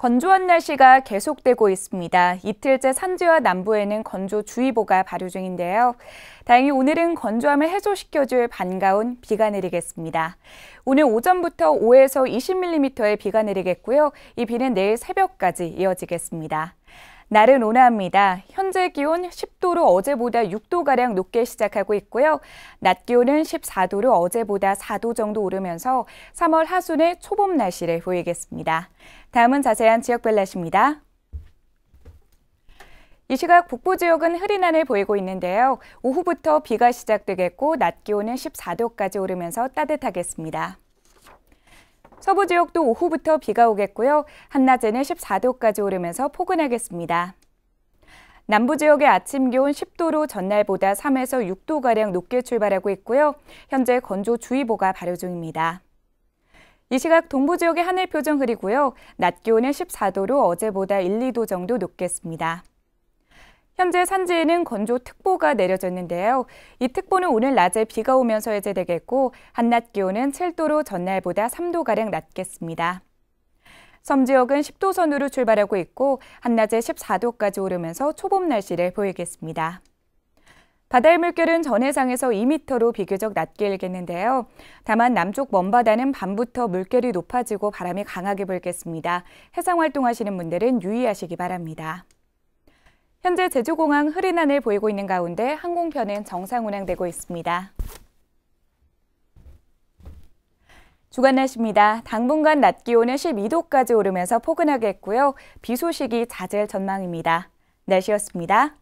건조한 날씨가 계속되고 있습니다. 이틀째 산지와 남부에는 건조주의보가 발효 중인데요. 다행히 오늘은 건조함을 해소시켜줄 반가운 비가 내리겠습니다. 오늘 오전부터 5에서 20mm의 비가 내리겠고요. 이 비는 내일 새벽까지 이어지겠습니다. 날은 온화합니다. 현재 기온 10도로 어제보다 6도가량 높게 시작하고 있고요. 낮 기온은 14도로 어제보다 4도 정도 오르면서 3월 하순의 초봄 날씨를 보이겠습니다. 다음은 자세한 지역별 날씨입니다. 이 시각 북부 지역은 흐린 하늘 보이고 있는데요. 오후부터 비가 시작되겠고 낮 기온은 14도까지 오르면서 따뜻하겠습니다. 서부 지역도 오후부터 비가 오겠고요. 한낮에는 14도까지 오르면서 포근하겠습니다. 남부 지역의 아침 기온 10도로 전날보다 3에서 6도가량 높게 출발하고 있고요. 현재 건조주의보가 발효 중입니다. 이 시각 동부 지역의 하늘 표정 흐리고요. 낮 기온은 14도로 어제보다 1, 2도 정도 높겠습니다. 현재 산지에는 건조특보가 내려졌는데요. 이 특보는 오늘 낮에 비가 오면서 해제되겠고 한낮 기온은 7도로 전날보다 3도가량 낮겠습니다. 섬 지역은 10도 선으로 출발하고 있고 한낮에 14도까지 오르면서 초봄 날씨를 보이겠습니다. 바다의 물결은 전 해상에서 2m로 비교적 낮게 일겠는데요. 다만 남쪽 먼바다는 밤부터 물결이 높아지고 바람이 강하게 불겠습니다. 해상 활동하시는 분들은 유의하시기 바랍니다. 현재 제주공항 흐린 하늘 보이고 있는 가운데 항공편은 정상 운항되고 있습니다. 주간 날씨입니다. 당분간 낮 기온은 12도까지 오르면서 포근하겠고요. 비 소식이 잦을 전망입니다. 날씨였습니다.